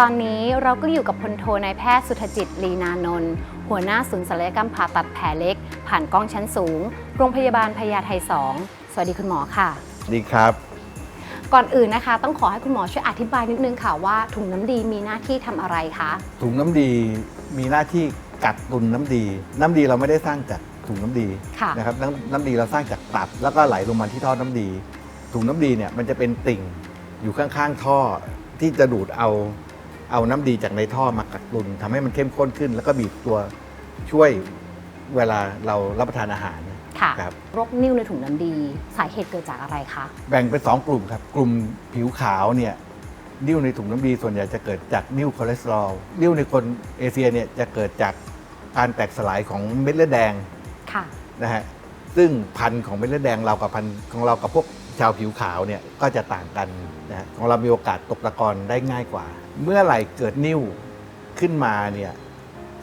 ตอนนี้เราก็อยู่กับพลโทนายแพทย์สุธจิตลีนานนท์หัวหน้าศูนย์ศัลยกรรมผ่าตัดแผลเล็ก ผ่านกล้องชั้นสูง โรงพยาบาลพญาไท2สวัสดีคุณหมอค่ะ ดีครับ ก่อนอื่นนะคะ ต้องขอให้คุณหมอช่วยอธิบายนิดนึงค่ะว่าถุงน้ำดีมีหน้าที่ทำอะไรคะถุงน้ำดีมีหน้าที่กักตุนน้ำดี น้ำดีเราไม่ได้สร้างจากถุงน้ำดีค่ะนะครับน้ำน้ำดีเราสร้างจากตับ แล้วก็ไหลลงมาที่ท่อน้ำดี ถุงน้ำดีเนี่ยมันจะเป็นติ่งอยู่ข้างๆท่อที่จะดูดเอา เอาน้ำดีจากในท่อมากักตุนทำให้มันเข้มข้นขึ้น แล้วก็บีบตัวช่วยเวลาเรารับประทานอาหารค่ะครับโรคนิ่วในถุงน้ำดี สาเหตุเกิดจากอะไรคะแบ่งเป็นสองกลุ่มครับ กลุ่มผิวขาวเนี่ยนิ่วในถุงน้ำดีส่วนใหญ่จะเกิดจากนิ่วคอเลสเตอรอลนิ่วในคนเอเชียเนี่ยจะเกิดจากการแตกสลายของเม็ดเลือดแดงค่ะนะฮะซึ่งพันธุ์ของเม็ดเลือดแดงเรากับพันธุ์ของเรากับพวกชาวผิวขาวเนี่ยก็จะต่างกันนะฮะของเรามีโอกาสตกตะกอนได้ง่ายกว่า เมื่อไหร่เกิดนิ่วขึ้นมาเนี่ย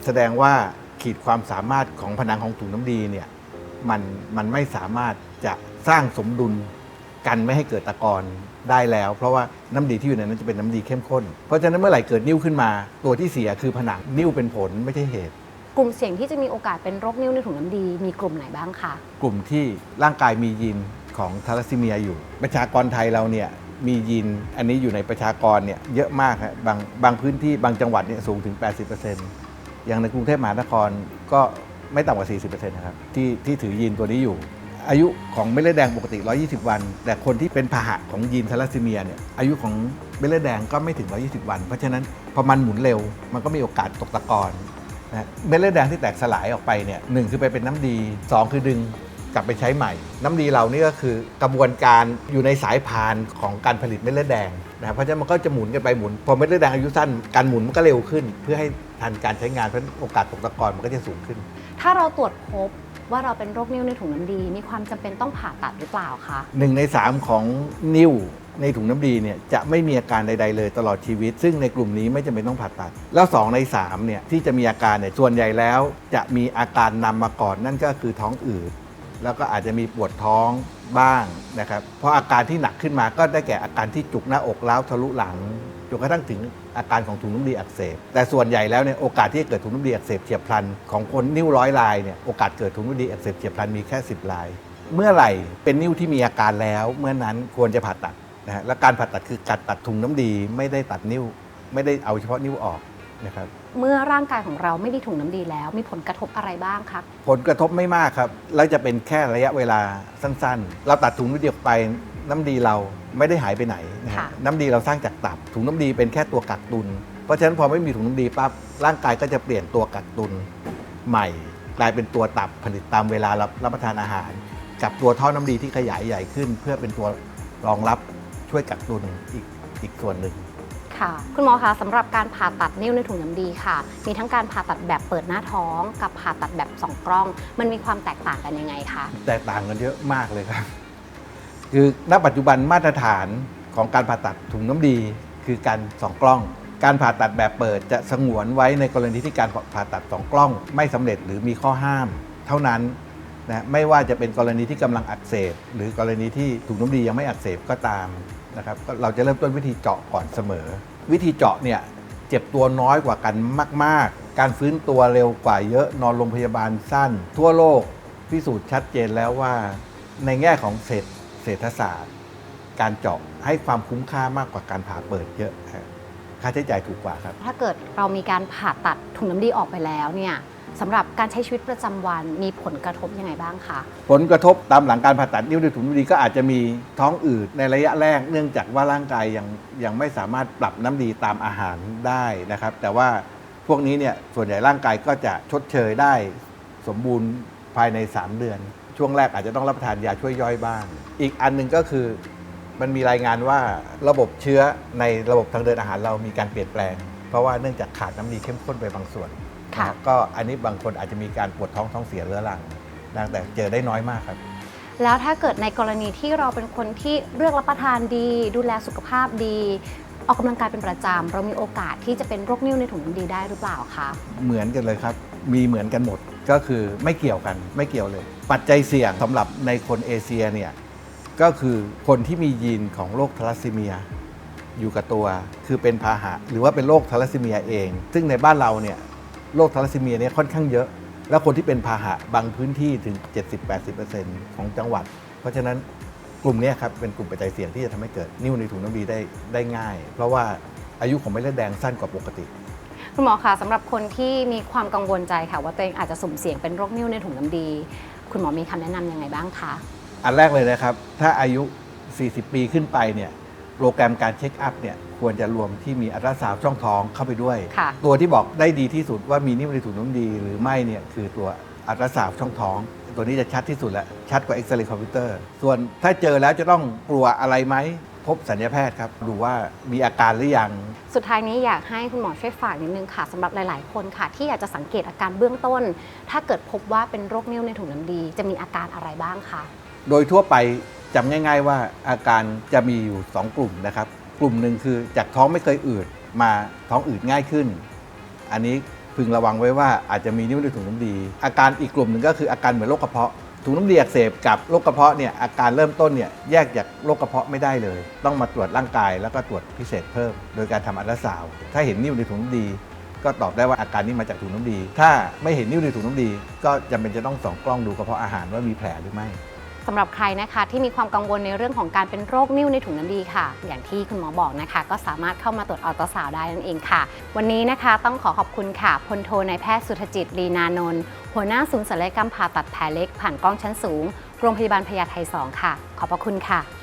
แสดงว่าขีดความสามารถของผนังของถุงน้ำดีเนี่ยมันมันไม่สามารถจะสร้างสมดุลกันไม่ให้เกิดตะกอนได้แล้ว เพราะว่าน้ำดีที่อยู่ในนั้นจะเป็นน้ำดีเข้มข้น เพราะฉะนั้นเมื่อไหร่เกิดนิ่วขึ้นมา ตัวที่เสียคือผนังนิ่วเป็นผลไม่ใช่เหตุ กลุ่มเสี่ยงที่จะมีโอกาสเป็นโรคนิ่วในถุงน้ำดีมีกลุ่มไหนบ้างคะกลุ่มที่ร่างกายมียีนของทาลัสซีเมียอยู่ ประชากรไทยเราเนี่ย มียีนอันนี้อยู่ในประชากรเนี่ยเยอะมากครับบางบางพื้นที่บางจังหวัดเนี่ยสูงถึง 80%อย่างในกรุงเทพมหานครก็ไม่ต่ำกว่า 40%นะครับที่ที่ถือยีนตัวนี้อยู่ อายุของเม็ดเลือดแดงปกติ 120 วัน แต่คนที่เป็นพาหะของยีนทาลัสซีเมียเนี่ยอายุของเม็ดเลือดแดงก็ไม่ถึง 120 วัน เพราะฉะนั้นพอมันหมุนเร็ว มันก็มีโอกาสตกตะกอนนะเม็ดเลือดแดงที่แตกสลายออกไปเนี่ยหนึ่งคือไปเป็นน้ำดี 2 คือดึง กลับไปใช้ใหม่ น้ำดีเรานี่ก็คือกระบวนการอยู่ในสายพานของการผลิตเม็ดเลือดแดงนะครับเพราะฉะนั้นมันก็จะหมุนกันไปหมุน พอเม็ดเลือดแดงอายุสั้นการหมุนมันก็เร็วขึ้น เพื่อให้ทันการใช้งานเพราะฉะนั้นโอกาสตกตะกอนมันก็จะสูงขึ้น ถ้าเราตรวจพบว่าเราเป็นโรคนิ่วในถุงน้ำดี มีความจำเป็นต้องผ่าตัดหรือเปล่าคะ หนึ่งในสามของนิ่วในถุงน้ำดีเนี่ยจะไม่มีอาการใด ๆ เลยตลอดชีวิต ซึ่งในกลุ่มนี้ไม่จำเป็นต้องผ่าตัด แล้ว 2 ใน3เนี่ยที่จะมีอาการเนี่ยส่วนใหญ่แล้วจะมีอาการนำมาก่อนนั่นก็คือท้องอืด แล้วก็อาจจะมีปวดท้องบ้างนะครับเพราะอาการที่หนักขึ้นมาก็ได้แก่อาการที่จุกหน้าอกล้าวทะลุหลังจนกระทั่งถึงอาการของถุงน้ำดีอักเสบ แต่ส่วนใหญ่แล้วเนี่ยโอกาสที่จะเกิดถุงน้ำดีอักเสบเฉียบพลันของคนนิ้วร้อยลายเนี่ยโอกาสเกิดถุงน้ำดีอักเสบเฉียบพลันมีแค่ 10ลาย เมื่อไหร่เป็นนิ้วที่มีอาการแล้วเมื่อนั้นควรจะผ่าตัดนะฮะและการผ่าตัดคือการตัดถุงน้ำดีไม่ได้ตัดนิ้ว ไม่ได้เอาเฉพาะนิ้วออก นะครับเมื่อร่างกายของเราไม่มีถุงน้ำดีแล้ว มีผลกระทบอะไรบ้างคะผลกระทบไม่มากครับ แล้วจะเป็นแค่ระยะเวลาสั้นๆ เราตัดถุงน้ำดีออกไปน้ำดีเราไม่ได้หายไปไหนนะฮะค่ะน้ำดีเราสร้างจากตับ ถุงน้ำดีเป็นแค่ตัวกักตุน เพราะฉะนั้นพอไม่มีถุงน้ำดีปั๊บร่างกายก็จะเปลี่ยนตัวกักตุนใหม่ กลายเป็นตัวตับผลิตตามเวลารับรับประทานอาหาร กับตัวท่อน้ำดีที่ขยายใหญ่ขึ้น เพื่อเป็นตัวรองรับช่วยกักตุนอีกอีกส่วนหนึ่ง ค่ะ คุณหมอคะสำหรับการผ่าตัดนิ่วในถุงน้ำดีค่ะ มีทั้งการผ่าตัดแบบเปิดหน้าท้องกับผ่าตัดแบบสองกล้อง มันมีความแตกต่างกันยังไงคะ แตกต่างกันเยอะมากเลยครับ คือณปัจจุบันมาตรฐานของการผ่าตัดถุงน้ำดีคือการสองกล้อง การผ่าตัดแบบเปิดจะสงวนไว้ในกรณีที่การผ่าตัดสองกล้อง ไม่สำเร็จหรือมีข้อห้าม เท่านั้นนะไม่ว่าจะเป็นกรณีที่กำลังอักเสบ หรือกรณีที่ถุงน้ำดียังไม่อักเสบก็ตามนะครับเราจะเริ่มต้นวิธีเจาะก่อนเสมอ วิธีเจาะเนี่ยเจ็บตัวน้อยกว่ากันมาก ๆ การฟื้นตัวเร็วกว่าเยอะนอนโรงพยาบาลสั้น ทั่วโลกพิสูจน์ชัดเจนแล้วว่า ในแง่ของเศรษฐเศรษฐศาสตร์ การเจาะให้ความคุ้มค่ามากกว่าการผ่าเปิดเยอะครับค่าใช้จ่ายถูกกว่าครับ ถ้าเกิดเรามีการผ่าตัดถุงน้ำดีออกไปแล้วเนี่ย สำหรับการใช้ชีวิตประจำวันมีผลกระทบยังไงบ้างคะผลกระทบตามหลังการผ่าตัดนิ้วในถุงน้ำดีก็อาจจะมีท้องอืดในระยะแรก เนื่องจากว่าร่างกายยังยังไม่สามารถปรับน้ำดีตามอาหารได้นะครับ แต่ว่าพวกนี้เนี่ยส่วนใหญ่ร่างกายก็จะชดเชยได้สมบูรณ์ภายใน 3 เดือน ช่วงแรกอาจจะต้องรับประทานยาช่วยย่อยบ้าง อีกอันหนึ่งก็คือมันมีรายงานว่าระบบเชื้อในระบบทางเดินอาหารเรามีการเปลี่ยนแปลง เพราะว่าเนื่องจากขาดน้ำดีเข้มข้นไปบางส่วน ค่ะนะก็อันนี้บางคนอาจจะมีการปวดท้องท้องเสียเรื้อรังนะแต่เจอได้น้อยมากครับ แล้วถ้าเกิดในกรณีที่เราเป็นคนที่เลือกรับประทานดี ดูแลสุขภาพดี ออกกำลังกายเป็นประจำเรามีโอกาสที่จะเป็นโรคนิ่วในถุงน้ำดีได้หรือเปล่าคะเหมือนกันเลยครับ มีเหมือนกันหมดก็คือไม่เกี่ยวกันไม่เกี่ยวเลย ปัจจัยเสี่ยงสำหรับในคนเอเชียเนี่ยก็คือคนที่มียีนของโรคทาลัสซีเมีย อยู่กับตัว คือเป็นพาหะ หรือว่าเป็นโรคทาลัสซีเมียเอง ซึ่งในบ้านเราเนี่ย โรคทาลัสซีเมียเนี่ยค่อนข้างเยอะ แล้วคนที่เป็นพาหะบางพื้นที่ถึง 70-80%ของจังหวัด เพราะฉะนั้นกลุ่มเนี้ครับเป็นกลุ่มปัจจัยเสี่ยงที่จะทำให้เกิดนิ่วในถุงน้ำดีได้ได้ง่าย เพราะว่าอายุของเม็ดเลือดแดงสั้นกว่าปกติ คุณหมอคะสำหรับคนที่มีความกังวลใจค่ะ ว่าตัวเองอาจจะสุ่มเสี่ยงเป็นโรคนิ่วในถุงน้ำดี คุณหมอมีคำแนะนำยังไงบ้างคะ อันแรกเลยนะครับ ถ้าอายุ 40 ปีขึ้นไปเนี่ยโปรแกรมการเช็คอัพเนี่ย ควรจะรวมที่มีอัลตราซาวด์ช่องท้องเข้าไปด้วย ค่ะ ตัวที่บอกได้ดีที่สุดว่ามีนิ่วในถุงน้ำดีหรือไม่เนี่ยคือตัวอัลตราซาวด์ช่องท้อง ตัวนี้จะชัดที่สุดแล้วชัดกว่าเอ็กซเรย์คอมพิวเตอร์ส่วนถ้าเจอแล้วจะต้องกลัวอะไรไหมพบสัญญาแพทย์ครับดูว่ามีอาการหรือยัง สุดท้ายนี้อยากให้คุณหมอช่วยฝากนิดนึงค่ะสำหรับหลาย ๆ คนค่ะ ที่อยากจะสังเกตอาการเบื้องต้น ถ้าเกิดพบว่าเป็นโรคนิ่วในถุงน้ำดี จะมีอาการอะไรบ้างคะ โดยทั่วไปจำง่าย ๆ ว่าอาการจะมีอยู่ 2 กลุ่มนะครับ กลุ่มหนึ่งคือจากท้องไม่เคยอืดมาท้องอืดง่ายขึ้น อันนี้พึงระวังไว้ว่าอาจจะมีนิ่วในถุงน้ำดี อาการอีกกลุ่มหนึ่งก็คืออาการเหมือนโรคกระเพาะถุงน้ำดีอักเสบกับโรคกระเพาะเนี่ยอาการเริ่มต้นเนี่ยแยกจากโรคกระเพาะไม่ได้เลย ต้องมาตรวจร่างกายแล้วก็ตรวจพิเศษเพิ่ม โดยการทำอัลตราซาวด์ถ้าเห็นนิ่วในถุงน้ำดี ก็ตอบได้ว่าอาการนี้มาจากถุงน้ำดี ถ้าไม่เห็นนิ่วในถุงน้ำดี ก็จำเป็นจะต้องส่องกล้องดูกระเพาะอาหารว่ามีแผลหรือไม่ สำหรับใครนะคะที่มีความกังวลในเรื่องของการเป็นโรคนิ่วในถุงน้ำดีค่ะ อย่างที่คุณหมอบอกนะคะ ก็สามารถเข้ามาตรวจอัลตราซาวด์ได้นั่นเองค่ะ วันนี้นะคะต้องขอขอบคุณค่ะพลโทนายแพทย์สุธจิตลีนานนท์หัวหน้าศูนย์ศัลยกรรมผ่าตัดแผลเล็กผ่านกล้องชั้นสูง โรงพยาบาลพญาไท2ค่ะ ขอบพระคุณค่ะ